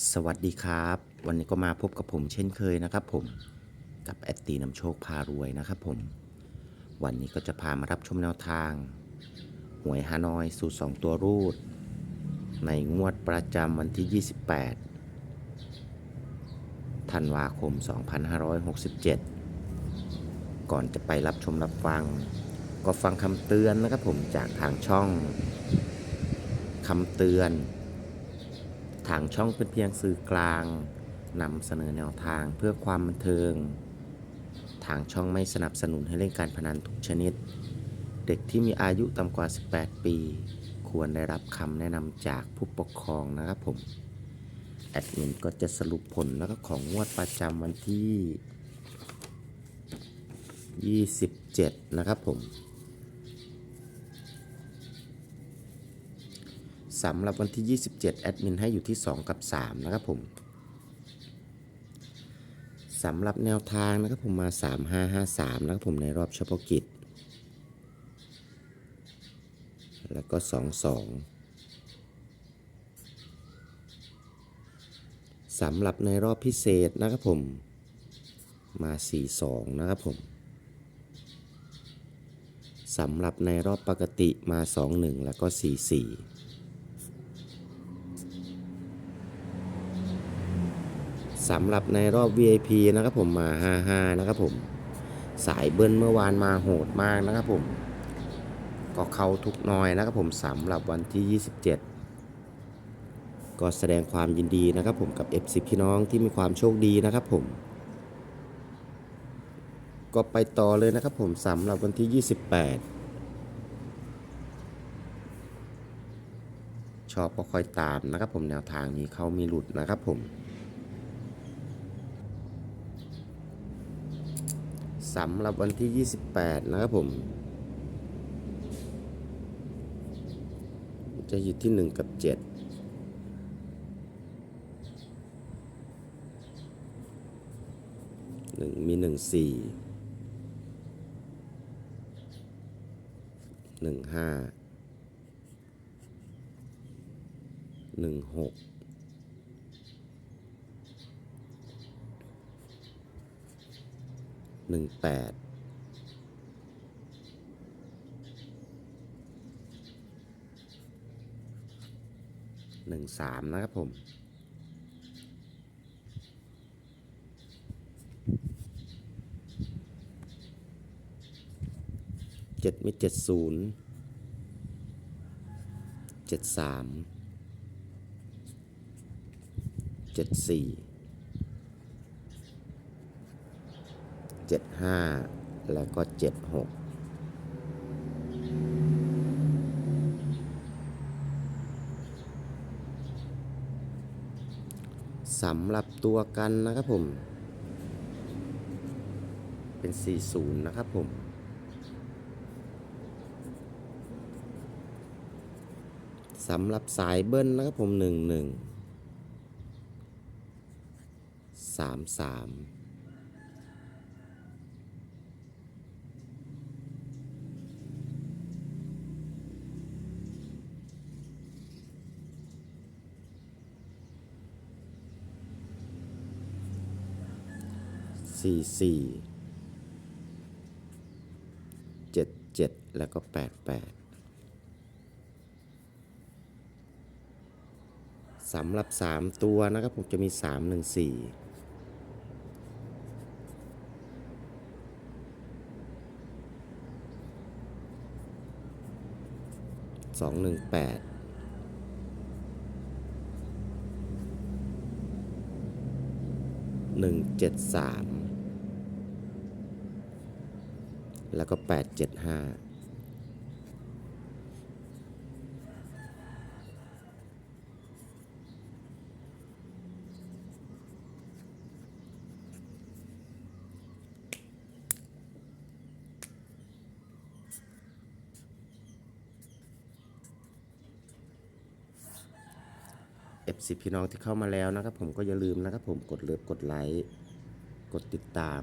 สวัสดีครับ วันนี้ก็มาพบกับผมเช่นเคยนะครับผมกับแอดตีนำโชคพารวยนะครับผม วันนี้ก็จะพามารับชมแนวทาง หวยฮานอยสูตร 2 ตัวรูด ในงวดประจำวันที่ 28 ธันวาคม 2567 ก่อนจะไปรับชมรับฟัง ก็ฟังคำเตือนนะครับผมจากทางช่องคำเตือนางช่องเป็นเพียงสื่อกลางนำเสนอแนวทางเพื่อความบันเทิง ทางช่องไม่สนับสนุนให้เล่นการพนันทุกชนิด เด็กที่มีอายุต่ำกว่า 18 ปี ควรได้รับคำแนะนำจากผู้ปกครองนะครับผม แอดมินก็จะสรุปผลแล้วก็ของงวดประจำวันที่ 27 นะครับผม สำหรับวันที่ 27 แอดมินให้อยู่ที่ 2 กับ 3 นะครับผมสำหรับแนวทางนะครับผมมา 3553 นะครับผมในรอบเฉพาะกิจ แล้วก็ 22สำหรับในรอบพิเศษนะครับผมมา 42 นะครับผมสำหรับในรอบปกติมา 21 แล้วก็ 44 สำหรับในรอบ VIP นะครับผมมา55นะครับผม สายเบิ้ลเมื่อวานมาโหดมากนะครับผม ก็เข้าทุกน้อยนะครับผมสำหรับวันที่ 27 ก็แสดงความยินดีนะครับผมกับ FC พี่น้องที่มีความโชคดีนะครับผม ก็ไปต่อเลยนะครับผมสำหรับวันที่ 28ชอบก็คอยตามนะครับผมแนวทางมีเข้ามีหลุดนะครับผม สำหรับวันที่ 28 นะครับผม จะอยู่ที่ 1 กับ7งมีหนึ่งสี่หนึ่งห้าหนึ่งหก ห้าหนึ่งหกหนึ่งแปดหนึ่งสามนะครับผมเจ็ดมีเจ็ดศูนย์เจ็ดสามเจ็ดสี่ เจ็ดห้าแล้วก็เจ็ดหกสำหรับตัวกันนะครับผม เป็น 40 นะครับผม สำหรับสายเบิ้ลนะครับผม 11 33 สี่สี่เจ็ดเจ็ดแล้วก็แปดแปดสำหรับสามตัวนะครับผมจะมีสามหนึ่งสี่สองหนึ่งแปดหนึ่งเจ็ดสาม แล้วก็ 875 FC พี่น้องที่เข้ามาแล้วนะครับผมก็อย่าลืมนะครับผมกดเลิฟกดไลค์ กดติดตาม